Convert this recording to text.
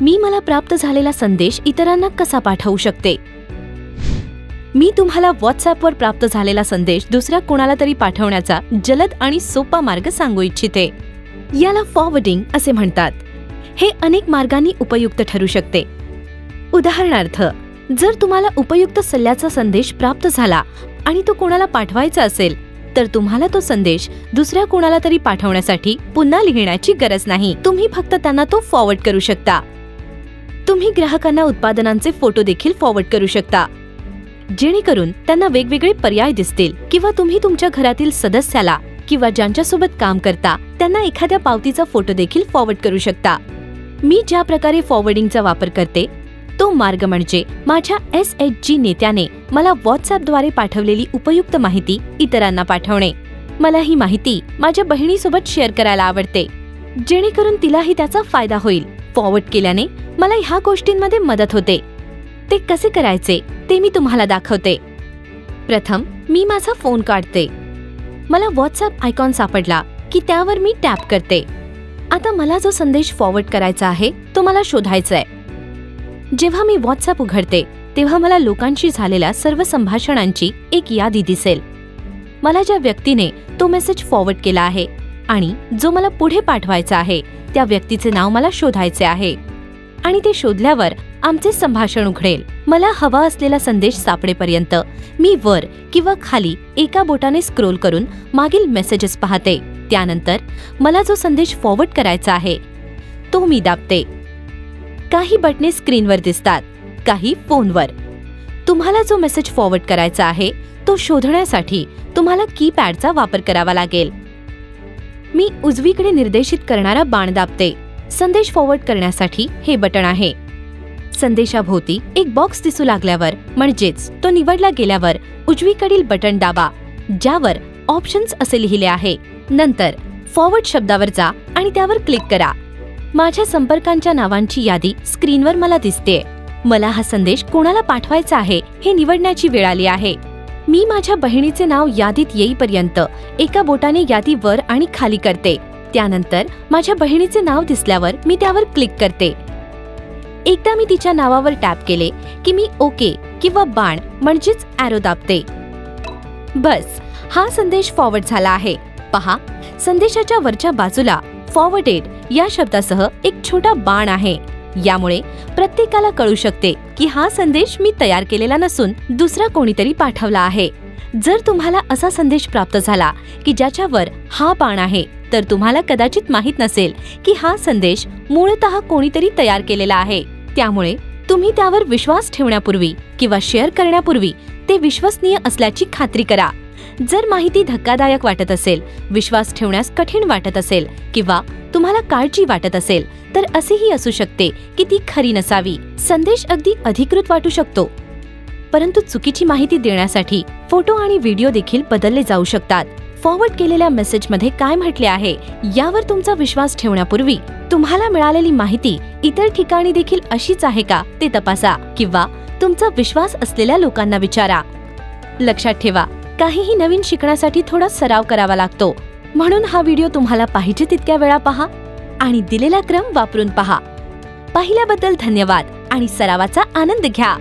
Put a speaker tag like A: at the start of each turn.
A: मी मला प्राप्त झालेला संदेश इतरांना कसा पाठवू शकते? मी तुम्हाला व्हॉट्सॲपवर प्राप्त झालेला संदेश दुसऱ्या कोणाला तरी पाठवण्याचा जलद आणि सोपा मार्ग सांगू इच्छिते. याला फॉरवर्डिंग असे म्हणतात. हे अनेक मार्गांनी उपयुक्त ठरू शकते. उदाहरणार्थ जर तुम्हाला उपयुक्त सल्ल्याचा संदेश प्राप्त झाला आणि तो कोणाला पाठवायचा असेल तर तुम्हाला तो संदेश दुसऱ्या कोणाला तरी पाठवण्यासाठी पुन्हा लिहिण्याची गरज नाही. तुम्ही फक्त त्यांना तो फॉरवर्ड करू शकता. तुम्ही ग्राहकांना उत्पादनांचे फोटो देखील फॉरवर्ड करू शकता. जेणेकरून त्यांना वेगवेगळे पर्याय दिसतील किंवा तुम्ही तुमच्या घरातील सदस्याला किंवा ज्यांच्यासोबत काम करता त्यांना एखाद्या पावतीचा फोटो देखील फॉरवर्ड करू शकता. मी ज्या प्रकारे फॉरवर्डिंगचा वापर करते तो मार्ग म्हणजे माझ्या एस एच जी नेत्याने मला व्हॉट्सॲपद्वारे पाठवलेली उपयुक्त माहिती इतरांना पाठवणे. मला ही माहिती माझ्या बहिणीसोबत शेअर करायला आवडते. जेणेकरून तिलाही त्याचा फायदा होईल. फॉरवर्ड केल्याने मला ह्या गोष्टींमध्ये मदत होते. ते कसे करायचे ते मी तुम्हाला दाखवते. प्रथम मी माझा फोन काढते. मला व्हॉट्सअप आयकॉन सापडला की त्यावर मी टॅप करते. आता मला जो संदेश फॉरवर्ड करायचा आहे तो मला शोधायचा आहे जेव्हा मी व्हॉट्सअप उघडते तेव्हा मला लोकांशी झालेल्या सर्व संभाषणांची एक यादी दिसेल. मला ज्या व्यक्तीने तो मेसेज फॉरवर्ड केला आहे आणि जो मला पुढे पाठवायचा आहे त्या व्यक्तीचे नाव मला शोधायचे आहे. आणि ते शोधल्यावर आमचे संभाषण उघडेल. मला हवा असलेला संदेश सापडेपर्यंत मी वर किंवा खाली एका बोटाने स्क्रोल करून मागील मेसेजेस पाहते. त्यानंतर मला जो संदेश फॉरवर्ड करायचा आहे तो मी दाबते. काही बटणे स्क्रीनवर दिसतात काही फोनवर. तुम्हाला जो मेसेज फॉरवर्ड करायचा आहे तो शोधण्यासाठी तुम्हाला कीपॅडचा वापर करावा लागेल. मी उजवीकडे निर्देशित करणारा बाण दाबते. संदेश फॉरवर्ड करण्यासाठी हे बटण आहे. संदेशाभोवती एक बॉक्स दिसू लागल्यावर म्हणजेच तो निवडला गेल्यावर उजवीकडील बटण दाबा ज्यावर ऑप्शन्स असे लिहिले आहे. नंतर फॉरवर्ड शब्दावर जा आणि त्यावर क्लिक करा. माझ्या संपर्कांच्या नावांची यादी स्क्रीनवर मला दिसते मला हा संदेश कोणाला पाठवायचा आहे हे निवडण्याची वेळ आली आहे. मी माझ्या बहिणीचे नाव यादीत येईपर्यंत एका बोटाने यादी वर आणि खाली करते. त्यानंतर माझ्या बहिणीचे नाव दिसल्यावर मी त्यावर क्लिक करते. एकदा मी तिच्या नावावर टॅप केले की मी ओके किंवा बाण म्हणजेच ॲरो दाबते. बस हा संदेश फॉरवर्ड झाला आहे. पहा संदेशाच्या वरच्या बाजूला फॉरवर्डेड या शब्दासह एक छोटा बाण आहे. यामुळे प्रत्येकाला कळू शकते की हा संदेश मी तयार केलेला नसून दुसरा कोणीतरी पाठवला आहे. जर तुम्हाला असा संदेश प्राप्त झाला की ज्याच्यावर हा बाण आहे तर तुम्हाला कदाचित माहीत नसेल की हा संदेश मूळतः कोणीतरी तयार केलेला आहे. त्यामुळे तुम्ही त्यावर विश्वास ठेवण्यापूर्वी किंवा शेअर करण्यापूर्वी ते विश्वसनीय असल्याची खात्री करा. जर माहिती धक्कादायक वाटत असेल विश्वास ठेवण्यास कठीण वाटत असेल किंवा तुम्हाला काळजी वाटत असेल तर असेही असू शकते की ती खरी नसावी. संदेश अगदी अधिकृत वाटू शकतो. परंतु चुकीची माहिती देण्यासाठी फोटो आणि व्हिडिओ देखील बदलले जाऊ शकतात. फॉरवर्ड केलेल्या मेसेजमध्ये काय म्हटले आहे यावर तुमचा विश्वास ठेवण्यापूर्वी तुम्हाला मिळालेली माहिती इतर ठिकाणी देखील अशीच आहे का ते तपासा किंवा तुमचा विश्वास असलेल्या लोकांना विचारा. लक्षात ठेवा काहीही नवीन शिकण्यासाठी थोडा सराव करावा लागतो. म्हणून हा व्हिडिओ तुम्हाला पाहिजे तितक्या वेळा पहा आणि दिलेला क्रम वापरून पहा. पाहिल्याबद्दल धन्यवाद आणि सरावाचा आनंद घ्या.